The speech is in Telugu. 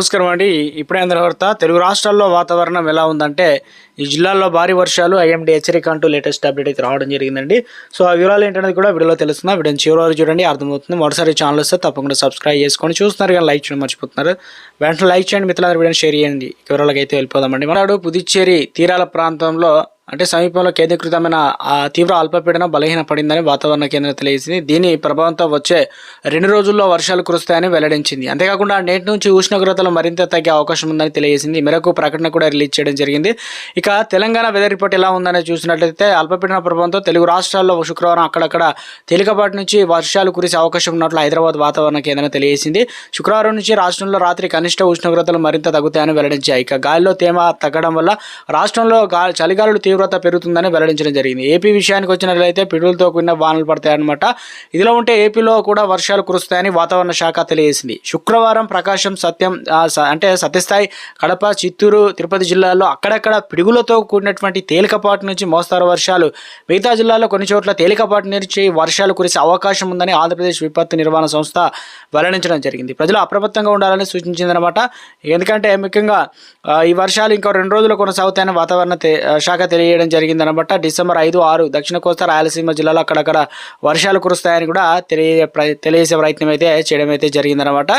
నమస్కారం అండి. ఇప్పుడే అందరి వార్త తెలుగు రాష్ట్రాల్లో వాతావరణం ఎలా ఉందంటే ఈ జిల్లాల్లో భారీ వర్షాలు ఐఎండీ హెచ్చరిక అంటూ లేటెస్ట్ అప్డేట్ అయితే రావడం జరిగిందండి. సో ఆ వివరాలు ఏంటనేది కూడా వీడియోలో తెలుస్తున్నా వీడియోని చివరి వరకు చూడండి అర్థమవుతుంది. మొదటిసారి ఛానల్ వస్తే తప్పకుండా సబ్స్క్రైబ్ చేసుకొని చూస్తున్నారు కానీ లైక్ చేయడం మర్చిపోతున్నారు. వెంటనే లైక్ చేయండి మిత్రులందరూ వీడియోని షేర్ చేయండి. వివరాలకైతే అయితే వెళ్ళిపోదామండి మనడు పుదుచ్చేరి తీరాల ప్రాంతంలో అంటే సమీపంలో కేంద్రీకృతమైన తీవ్ర అల్పపీడనం బలహీనపడిందని వాతావరణ కేంద్రం తెలియజేసింది. దీని ప్రభావంతో వచ్చే రెండు రోజుల్లో వర్షాలు కురుస్తాయని వెల్లడించింది. అంతేకాకుండా నేటి నుంచి ఉష్ణోగ్రతలు మరింత తగ్గే అవకాశం ఉందని తెలియజేసింది. మేరకు ప్రకటన కూడా రిలీజ్ చేయడం జరిగింది. ఇక తెలంగాణ వెదర్ రిపోర్ట్ ఎలా ఉందని చూసినట్లయితే అల్పపీడన ప్రభావంతో తెలుగు రాష్ట్రాల్లో శుక్రవారం అక్కడక్కడ తేలికపాటి నుంచి వర్షాలు కురిసే అవకాశం ఉన్నట్లు హైదరాబాద్ వాతావరణ కేంద్రం తెలియజేసింది. శుక్రవారం నుంచి రాష్ట్రంలో రాత్రి కనిష్ట ఉష్ణోగ్రతలు మరింత తగ్గుతాయని వెల్లడించాయి. ఇక గాలిలో తేమ తగ్గడం వల్ల రాష్ట్రంలో గాలి తీవ్ర తీవ్రత పెరుగుతుందని వెల్లడించడం జరిగింది. ఏపీ విషయానికి వచ్చినట్లయితే పిడుగులతో కూడిన వానలు పడతాయన్నమాట. ఇదిలో ఉంటే ఏపీలో కూడా వర్షాలు కురుస్తాయని వాతావరణ శాఖ తెలియజేసింది. శుక్రవారం ప్రకాశం సత్యం స- అంటే సత్యస్థాయి కడప చిత్తూరు తిరుపతి జిల్లాల్లో అక్కడక్కడ పిడుగులతో కూడినటువంటి తేలికపాటి నుంచి మోస్తారు వర్షాలు. మిగతా జిల్లాల్లో కొన్ని చోట్ల తేలికపాటి నుంచి వర్షాలు కురిసే అవకాశం ఉందని ఆంధ్రప్రదేశ్ విపత్తు నిర్వహణ సంస్థ వెల్లడించడం జరిగింది. ప్రజలు అప్రమత్తంగా ఉండాలని సూచించిందనమాట ఎందుకంటే ముఖ్యంగా ఈ వర్షాలు ఇంకో రెండు రోజులు కొనసాగుతాయని వాతావరణ శాఖ తెలియ తెలియజేయడం జరిగిందనమాట డిసెంబర్ ఐదు ఆరు దక్షిణ కోస్తా రాయలసీమ జిల్లాలో అక్కడక్కడ వర్షాలు కురుస్తాయని కూడా తెలియ ప్ర- తెలియజేసే ప్రయత్నం అయితే చేయడం అయితే జరిగిందనమాట